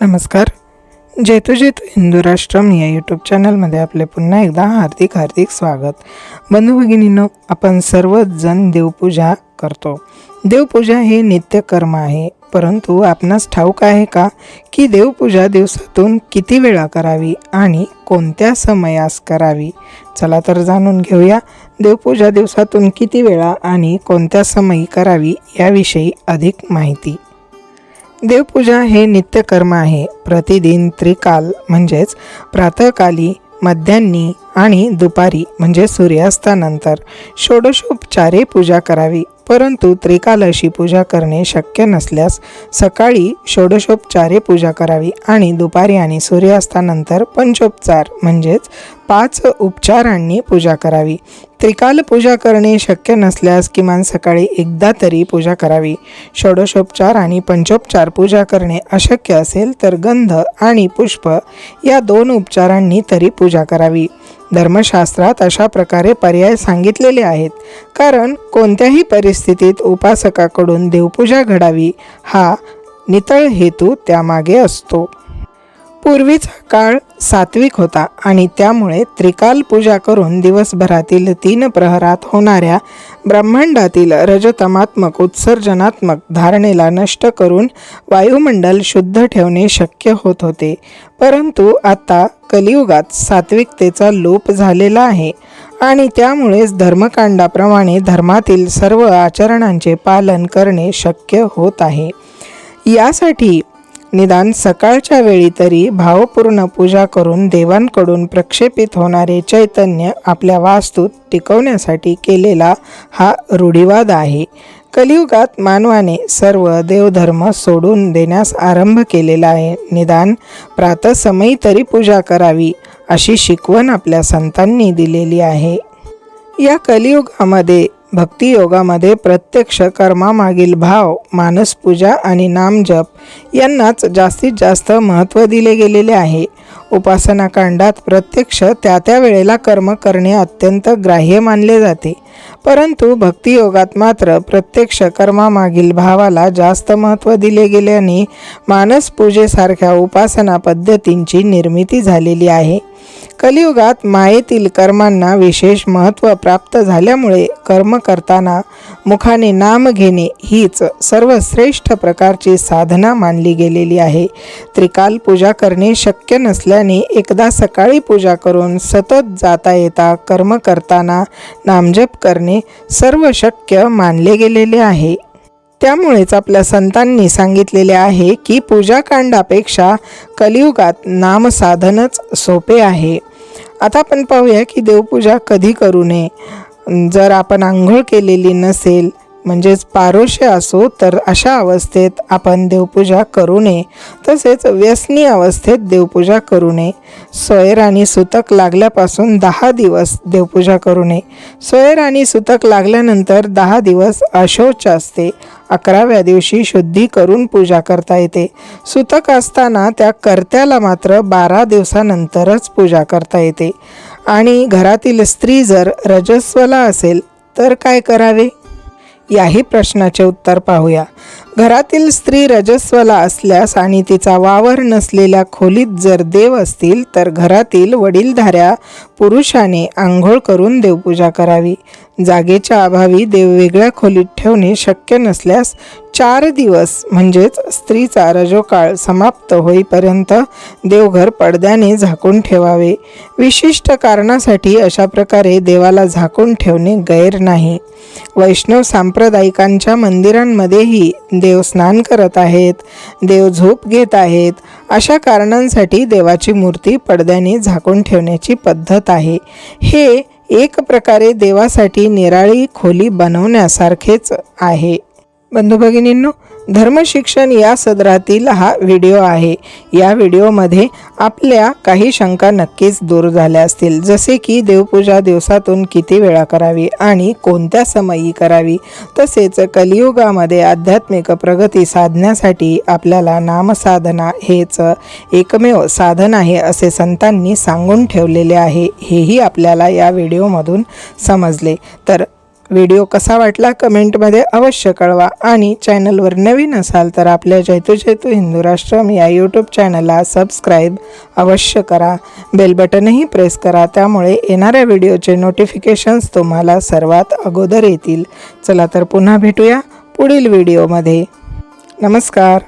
नमस्कार. जेतू जेतू हिंदू राष्ट्रम या यूट्यूब चॅनलमध्ये आपले पुन्हा एकदा हार्दिक हार्दिक स्वागत. बंधू भगिनींनो आपण सर्वजण देवपूजा करतो. देवपूजा हे नित्यकर्म आहे परंतु आपणास ठाऊक आहे का की देवपूजा दिवसातून किती वेळा करावी आणि कोणत्या समयास करावी? चला तर जाणून घेऊया देवपूजा दिवसातून किती वेळा आणि कोणत्या समयी करावी याविषयी अधिक माहिती. देवपूजा हे नित्यकर्म आहे. प्रतिदिन त्रिकाल म्हणजेच प्रातःकाली मध्यान्नी आणि दुपारी म्हणजे सूर्यास्तानंतर. षोडशोपचारे पूजा करावी परंतु त्रिकाल अशी पूजा करणे शक्य नसल्यास सकाळी षोडशोपचारे पूजा करावी आणि दुपारी आणि सूर्यास्तानंतर पंचोपचार म्हणजेच पाच उपचारांनी पूजा करावी. त्रिकाल पूजा करणे शक्य नसल्यास किमान सकाळी एकदा तरी पूजा करावी. षोडशोपचार आणि पंचोपचार पूजा करणे अशक्य असेल तर गंध आणि पुष्प या दोन उपचारांनी तरी पूजा करावी. धर्मशास्त्रात अशा प्रकारे पर्याय सांगितलेले आहेत. कारण कोणत्याही परिस्थितीत उपासकाकडून देवपूजा घडावी हा नितळ हेतू त्यामागे असतो. पूर्वीचा काळ सात्विक होता आणि त्यामुळे त्रिकाल पूजा करून दिवसभरातील तीन प्रहरात होणाऱ्या ब्रह्मांडातील रजतमात्मक उत्सर्जनात्मक धारणेला नष्ट करून वायुमंडल शुद्ध ठेवणे शक्य होत होते. परंतु आता कलियुगात सात्विकतेचा लोप झालेला आहे आणि त्यामुळेच धर्मकांडाप्रमाणे धर्मातील सर्व आचरणांचे पालन करणे शक्य होत आहे. यासाठी निदान सकाळच्या वेळी तरी भावपूर्ण पूजा करून देवांकडून प्रक्षेपित होणारे चैतन्य आपल्या वास्तूत टिकवण्यासाठी केलेला हा रूढीवाद आहे. कलियुगात मानवाने सर्व देवधर्म सोडून देण्यास आरंभ केलेला आहे. निदान प्रातसमयी तरी पूजा करावी अशी शिकवण आपल्या संतांनी दिलेली आहे. या कलियुगामध्ये भक्तियोगामध्ये प्रत्यक्ष कर्मामागील भाव मानसपूजा आणि नामजप यांनाच जास्तीत जास्त महत्त्व दिले गेलेले आहे. उपासनाकांडात प्रत्यक्ष त्या त्या वेळेला कर्म करणे अत्यंत ग्राह्य मानले जाते. परंतु भक्तियोगात मात्र प्रत्यक्ष कर्मामागील भावाला जास्त महत्त्व दिले गेल्याने मानसपूजेसारख्या उपासना पद्धतींची निर्मिती झालेली आहे. कलियुगात मायेतील कर्मांना विशेष महत्त्व प्राप्त झाल्यामुळे कर्म करताना मुखाने नाम घेणे हीच सर्वश्रेष्ठ प्रकारची साधना मानली गेलेली आहे. त्रिकाल पूजा करणे शक्य नसल्याने एकदा सकाळी पूजा करून सतत जाता येता कर्म करताना नामजप करणे सर्व शक्य मानले गेलेले आहे. त्यामुळेच आपल्या संतांनी सांगितलेले आहे की पूजाकांडापेक्षा कलियुगात नामसाधनच सोपे आहे. आता आपण पाहूया की देवपूजा कधी करू नये. जर आपण आंघोळ केलेली नसेल म्हणजेच पारोशे असो तर अशा अवस्थेत आपण देवपूजा करू नये. तसेच व्यसनी अवस्थेत देवपूजा करू नये. सोयर आणि सुतक लागल्यापासून दहा दिवस देवपूजा करू नये. सोयर आणि सुतक लागल्यानंतर दहा दिवस अशोच असते. अकराव्या दिवशी शुद्धी करून पूजा करता येते. सुतक असताना त्या कर्त्याला मात्र बारा दिवसानंतरच पूजा करता येते. आणि घरातील स्त्री जर रजस्वला असेल तर काय करावे? याही प्रश्नाचे उत्तर पाहूया. घरातील स्त्री रजस्वला असल्यास आणि तिचा वावर नसलेल्या खोलीत जर देव असतील तर घरातील वडीलधाऱ्या पुरुषाने आंघोळ करून देवपूजा करावी. जागेच्या अभावी देव वेगळ्या खोलीत ठेवणे शक्य नसल्यास चार दिवस म्हणजेच स्त्रीचा रजोकाळ समाप्त होईपर्यंत देवघर पडद्याने झाकून ठेवावे. विशिष्ट कारणासाठी अशा प्रकारे देवाला झाकून ठेवणे गैर नाही. वैष्णव सांप्रदायिकांच्या मंदिरांमध्येही देव स्नान करत आहेत देव झोप घेत आहेत. अशा कारणांसाठी देवाची मूर्ती पडद्याने झाकून ठेवण्याची पद्धत आहे. हे एक प्रकारे देवासाठी निराळी खोली बनवण्यासारखेच आहे. बंधू भगिनींनो धर्मशिक्षण या सदरातील हा व्हिडिओ आहे. या व्हिडिओमध्ये आपल्या काही शंका नक्कीच दूर झाल्या असतील. जसे की देवपूजा दिवसातून किती वेळा करावी आणि कोणत्या समयी करावी? तसेच कलियुगामध्ये आध्यात्मिक प्रगती साधण्यासाठी आपल्याला नामसाधना हेच एकमेव साधन आहे असे संतांनी सांगून ठेवलेले आहे. हेही आपल्याला या व्हिडिओमधून समजले. तर व्हिडिओ कसा वाटला कमेंटमध्ये अवश्य कळवा आणि चॅनलवर नवीन असाल तर आपल्या जैतू जैतू हिंदू राष्ट्रम या यूट्यूब चॅनलला सबस्क्राईब अवश्य करा. बेल बटनही प्रेस करा. त्यामुळे येणाऱ्या व्हिडिओचे नोटिफिकेशन्स तुम्हाला सर्वात अगोदर येतील. चला तर पुन्हा भेटूया पुढील व्हिडिओमध्ये. नमस्कार.